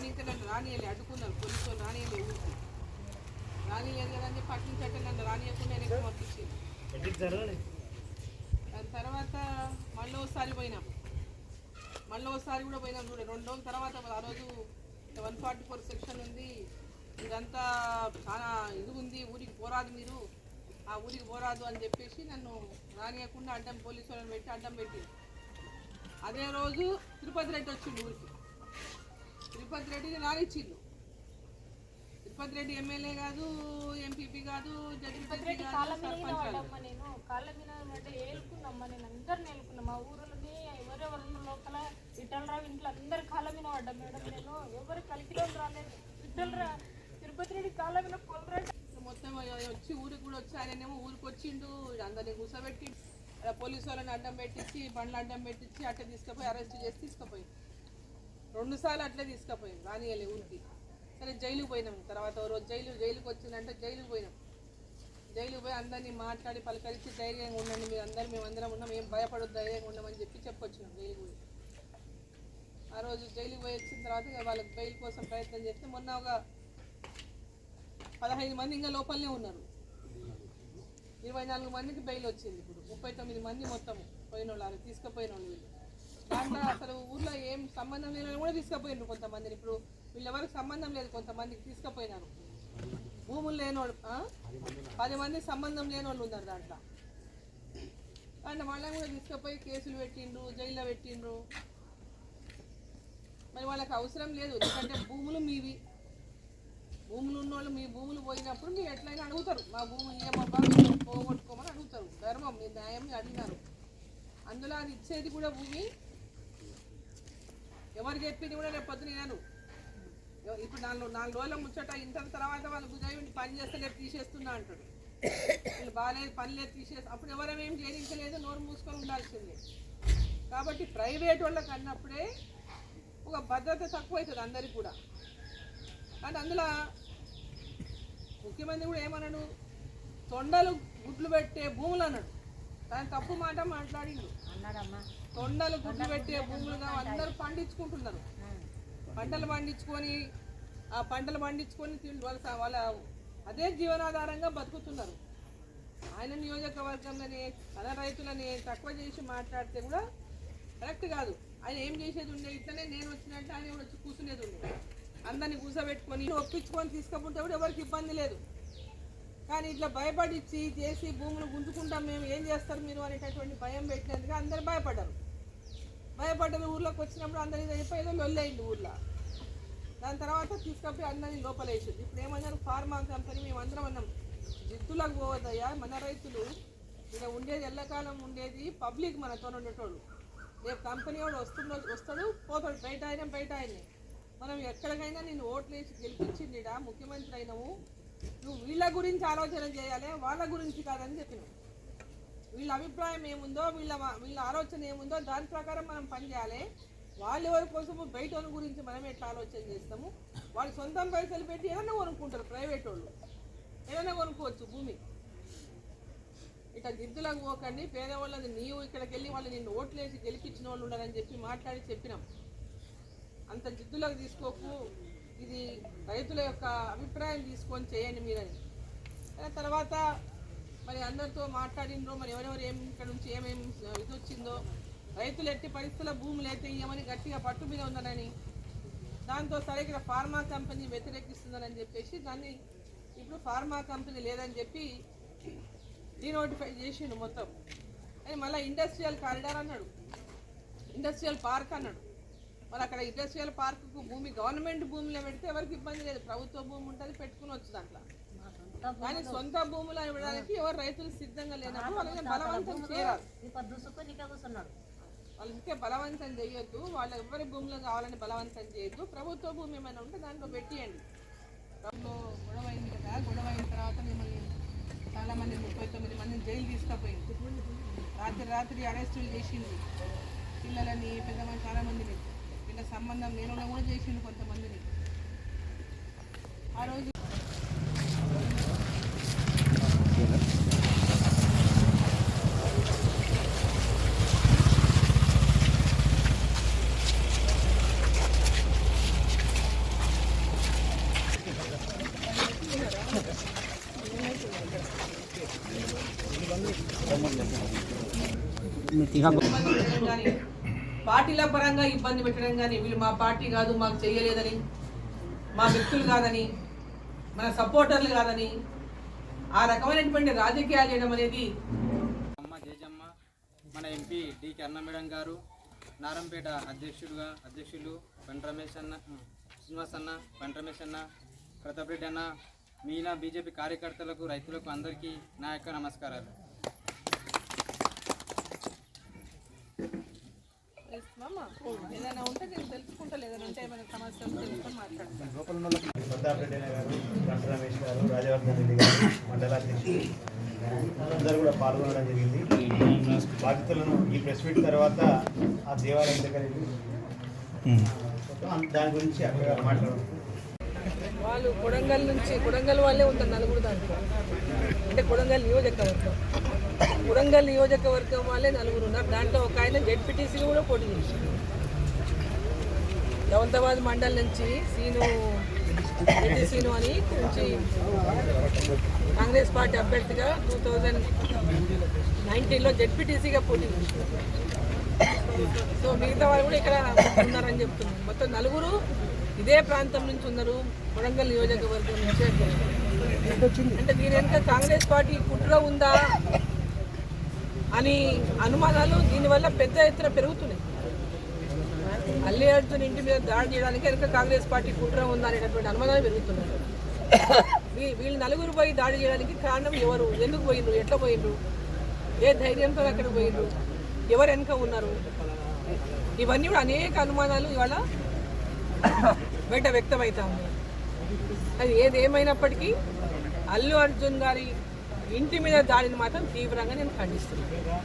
నన్ను రానియలే అడ్డుకున్నారు. పోలీసు వాళ్ళు రానియలే ఊరికి. రానియలేదు కదా అని చెప్పి పట్టించట్టే నన్ను రానియకుండా వెనక్కి పంపించింది దాని తర్వాత మళ్ళీ ఒకసారి పోయినాం. మళ్ళీ ఒకసారి కూడా పోయినాం చూడండి రెండు రోజుల తర్వాత ఆ రోజు వన్ ఫార్టీ ఫోర్ సెక్షన్ ఉంది. ఇదంతా చాలా ఇది ఉంది. ఊరికి పోరాదు మీరు. ఆ ఊరికి పోరాదు అని చెప్పేసి నన్ను రానియకుండా అడ్డం పోలీసు వాళ్ళని పెట్టి అడ్డం పెట్టి అదే రోజు తిరుపతి రెడ్డి వచ్చిండు ఊరికి. తిరుపతి రెడ్డిని రానిచ్చిండు. తిరుపతి రెడ్డి ఎమ్మెల్యే కాదు ఎంపీపీ కాదు నేను. కాళ్ళ మీద అంటే ఏలుకున్నమ్మ నేను. అందరిని ఏలుకున్నా. మా ఊరిలోని ఎవరెవరు లోపల విఠలరావు ఇంట్లో అందరి కాళ్ళ మీద పడ్డా మేడం నేను. ఎవరు కలికిలో రాలేదు. విఠలరా తిరుపతి రెడ్డి కాళ్ళ మీద పొలరాడు మొత్తం వచ్చి ఊరికి కూడా వచ్చి ఆయనేమో ఊరికి వచ్చిండు. అందరిని కూర్చోబెట్టి అలా పోలీసు వాళ్ళని అడ్డం పెట్టించి బండ్లు అడ్డం పెట్టించి అట్లా తీసుకుపోయి అరెస్ట్ చేసి తీసుకుపోయి రెండు సార్లు అట్లే తీసుకుపోయింది రానియలే ఊరికి. సరే జైలుకి పోయినాం. తర్వాత రోజు జైలు జైలుకి వచ్చిందంటే జైలుకి పోయినాం. జైలుకి పోయి అందరినీ మాట్లాడి పలకరించి ధైర్యంగా ఉండండి మీరు అందరూ మేము అందరం ఉన్నాం ఏం భయపడొద్దు ధైర్యంగా ఉండమని చెప్పి చెప్పొచ్చినాం జైలుకి పోయి. ఆ రోజు జైలుకి పోయి వచ్చిన తర్వాత ఇక వాళ్ళకి బెయిల్ కోసం ప్రయత్నం చేస్తే మొన్న ఒక పదహైదు మంది ఇంకా లోపలనే ఉన్నారు. ఇరవై నాలుగు మందికి బెయిల్ వచ్చింది ఇప్పుడు. ముప్పై తొమ్మిది మంది మొత్తం పోయిన వాళ్ళు తీసుకుపోయిన వాళ్ళు వీళ్ళు. దాంట్లో అసలు ఊర్లో ఏం సంబంధం లేని వాళ్ళు కూడా తీసుకుపోయినారు కొంతమందిని. ఇప్పుడు వీళ్ళెవరికి సంబంధం లేదు కొంతమందికి తీసుకుపోయినారు. భూములు లేనోళ్ళు వాళ్ళు పది మంది సంబంధం లేని వాళ్ళు ఉన్నారు దాంట్లో. అంటే వాళ్ళని కూడా తీసుకుపోయి కేసులు పెట్టిండ్రు జైల్లో పెట్టిండ్రు. మరి వాళ్ళకి అవసరం లేదు ఎందుకంటే భూములు మీవి. భూములు ఉన్నోళ్ళు మీ భూములు పోయినప్పుడు మీరు ఎట్లయినా అడుగుతారు. మా భూములు ఏమబ్బా పోగొట్టుకోమని అడుగుతారు. ధర్మం మీ న్యాయం అడిగినారు. అందులో అది ఇచ్చేది కూడా భూమి ఎవరు చెప్పింది కూడా రేపు పొద్దున నేను ఇప్పుడు నాలుగు నాలుగు రోజుల ముచ్చట ఇంత తర్వాత వాళ్ళు గుజాయి పని చేస్తే రేపు తీసేస్తున్నా అంటాడు. వీళ్ళు బాగాలేదు పని లేదు తీసేసి అప్పుడు ఎవరం చేయించలేదు నోరు మూసుకొని ఉండాల్సిందే. కాబట్టి ప్రైవేట్ వాళ్ళకి అన్నప్పుడే ఒక భద్రత తక్కువ అవుతుంది అందరికి కూడా. కానీ అందులో ముఖ్యమంత్రి కూడా ఏమన్నాడు తొండలు గుడ్లు పెట్టే భూములు అన్నాడు తప్పు మాట మాట్లాడిండు. అన్నాడమ్మా. తొండలు గుడ్లు పెట్టే భూములుగా అందరూ పండించుకుంటున్నారు. పంటలు పండించుకొని ఆ పంటలు పండించుకొని తిండి వాళ్ళ వాళ్ళ అదే జీవనాధారంగా బతుకుతున్నారు. ఆయన నియోజకవర్గంలోనే తన రైతులని తక్కువ చేసి మాట్లాడితే కూడా కరెక్ట్ కాదు. ఆయన ఏం చేసేది ఉండే ఇట్లనే నేను వచ్చినట్టు ఆయన వచ్చి కూర్చునేది ఉండే. అందరిని కూర్చోబెట్టుకొని ఒప్పించుకొని తీసుకపోతే కూడా ఎవరికి ఇబ్బంది లేదు. కానీ ఇట్లా భయపడిచ్చి చేసి భూములు గుంజుకుంటాం మేము ఏం చేస్తారు మీరు అనేటటువంటి భయం పెట్టినందుకు అందరు భయపడ్డారు. భయపడ్డారు ఊర్లోకి వచ్చినప్పుడు అందరి అయిపోయేదో లొల్లైంది ఊర్లో. దాని తర్వాత తీసుకపోయి అందరినీ లోపలేసింది. ఇప్పుడు ఏమన్నారు? ఫార్మా కంపెనీ మేము అందరం అన్నాం. జిద్దులకు పోవద్దయ్యా మన రైతులు. ఇలా ఉండేది ఎల్లకాలం ఉండేది పబ్లిక్ మనతో ఉండేటోళ్ళు రేపు కంపెనీ వాడు వస్తుండో వస్తాడు పోతాడు. బయట ఆయన బయట ఆయన్ని మనం ఎక్కడికైనా నేను ఓట్లు వేసి గెలిపించిండిడా ముఖ్యమంత్రి అయినావు. నువ్వు వీళ్ళ గురించి ఆలోచన చేయాలి వాళ్ళ గురించి కాదని చెప్పిన వీళ్ళ అభిప్రాయం ఏముందో వీళ్ళ వీళ్ళ ఆలోచన ఏముందో దాని ప్రకారం మనం పనిచేయాలి వాళ్ళ ఎవరి కోసము బయట వాళ్ళ గురించి మనం ఎట్లా ఆలోచన చేస్తాము? వాళ్ళు సొంతం పైసలు పెట్టి ఏదైనా కొనుక్కుంటారు ప్రైవేట్ వాళ్ళు. ఏదైనా కొనుక్కోవచ్చు భూమి. ఇట్లా దిద్దులకు పోకండి పేదవాళ్ళని నీవు ఇక్కడికి వెళ్ళి వాళ్ళు నిన్ను ఓట్లేసి గెలిపించిన వాళ్ళు ఉండాలని చెప్పి మాట్లాడి చెప్పినాం. అంత జిద్దులకు తీసుకోకు. ఇది రైతుల యొక్క అభిప్రాయం తీసుకొని చేయండి మీరని తర్వాత మరి అందరితో మాట్లాడిండ్రో మరి ఎవరెవరు ఏం ఇక్కడ నుంచి ఏమేమి ఇది వచ్చిందో రైతులు ఎట్టి పరిస్థితుల భూములు అయితే ఇవ్వమని గట్టిగా పట్టు మీద ఉందనని దాంతో సరే ఇక్కడ ఫార్మా కంపెనీ వ్యతిరేకిస్తుందని చెప్పేసి దాన్ని ఇప్పుడు ఫార్మా కంపెనీ లేదని చెప్పి డీనోటిఫై చేసిండు మొత్తం. అని మళ్ళీ ఇండస్ట్రియల్ కారిడార్ అన్నాడు. ఇండస్ట్రియల్ పార్క్ అన్నాడు. మరి అక్కడ ఇండస్ట్రియల్ పార్క్కు భూమి గవర్నమెంట్ భూమిలో పెడితే ఎవరికి ఇబ్బంది లేదు. ప్రభుత్వ భూమి ఉంటుంది పెట్టుకుని వచ్చు దాంట్లో. కానీ సొంత భూములు ఇవ్వడానికి ఎవరు రైతులు సిద్ధంగా లేనప్పుడు వాళ్ళని బలవంతం చేయాలి. వాళ్ళు ఇంకే బలవంతం చేయొద్దు వాళ్ళు ఎవరి భూములు కావాలని బలవంతం చేయొద్దు. ప్రభుత్వ భూమి ఏమైనా ఉంటే దాంట్లో పెట్టియండి. దాంట్లో గొడవ అయింది కదా గొడవ అయిన తర్వాత మిమ్మల్ని చాలా మంది ముప్పై తొమ్మిది మందిని జైలు తీసుకుపోయింది. రాత్రి రాత్రి అరెస్టులు చేసింది. పిల్లలని పెద్దమంది చాలా మందిని వాళ్ళకి సంబంధం నేను కూడా చేసిండు కొంతమందిని ఆ రోజు Gracias. పార్టీల పరంగా ఇబ్బంది పెట్టడం కానీ వీళ్ళు మా పార్టీ కాదు మాకు చేయలేదని మా వ్యక్తులు కాదని మన సపోర్టర్లు కాదని ఆ రకమైనటువంటి రాజకీయాలు చేయడం అనేది అమ్మ జేజమ్మ మన ఎంపీ డికే అన్నమేడం గారు నారంపేట అధ్యక్షుడుగా అధ్యక్షులు వెంట రమేష్ అన్న శ్రీనివాస్ అన్న వెంట రమేష్ అన్న ప్రతాప్ రెడ్డి అన్న మీనా బీజేపీ కార్యకర్తలకు రైతులకు అందరికీ నా యొక్క నమస్కారాలు చేస్తున్నామా? ఏదైనా ఉంటే నేను తెలుసుకుంటా ఏదైనా ఉంటే ఏమైనా సమస్యలు తెలుసుకొని మాట్లాడతాను ప్రతాప్ రెడ్డి గారు రమేష్ గారు రాజవర్ధన్ రెడ్డి గారు మండలాధ్యక్షులు అందరూ కూడా పాల్గొనడం జరిగింది. బాధితులను ఈ ప్రెస్ మీట్ తర్వాత ఆ దేవాలయం దగ్గర దాని గురించి అక్కడ వాళ్ళు కొడంగల్ నుంచి కొడంగల్ వాళ్ళే ఉంటారు నలుగురు దాంట్లో. అంటే కొడంగల్ నియోజకవర్గం. వరంగల్ నియోజకవర్గం వాళ్ళే నలుగురు ఉన్నారు. దాంట్లో ఒక ఆయన జెడ్పీటీసీ కూడా పోటీ చేశారు దౌలతాబాద్ మండల్ నుంచి సీను రెడ్డి సీను అని నుంచి కాంగ్రెస్ పార్టీ అభ్యర్థిగా టూ థౌజండ్ నైన్టీన్లో జెడ్పీటీసీగా పోటీ చేశారు సో మిగతా వాళ్ళు కూడా ఇక్కడ ఉన్నారని చెప్తున్నారు. మొత్తం నలుగురు ఇదే ప్రాంతం నుంచి ఉన్నారు వరంగల్ నియోజకవర్గం నుంచి అంటే దీని వెనుక కాంగ్రెస్ పార్టీ కుట్ర ఉందా? అని అనుమానాలు దీనివల్ల పెద్ద ఎత్తున పెరుగుతున్నాయి. అల్లి అర్జున్ ఇంటి మీద దాడి చేయడానికి వెనుక కాంగ్రెస్ పార్టీ కుట్ర ఉందనేటటువంటి అనుమానాలు పెరుగుతున్నాయి. వీ- వీళ్ళు నలుగురు పోయి దాడి చేయడానికి కారణం ఎవరు? ఎందుకు పోయిండ్రు? ఎట్లా పోయిండ్రు? ఏ ధైర్యంతో అక్కడ పోయిండ్రు? ఎవరు వెనుక ఉన్నారు? ఇవన్నీ కూడా అనేక అనుమానాలు ఇవాళ బయట వ్యక్తమవుతా ఉన్నాయి. అది ఏది ఏమైనప్పటికీ అల్లు అర్జున్ గారి ఇంటి మీద దాడిని మాత్రం తీవ్రంగా నేను ఖండిస్తున్నాను.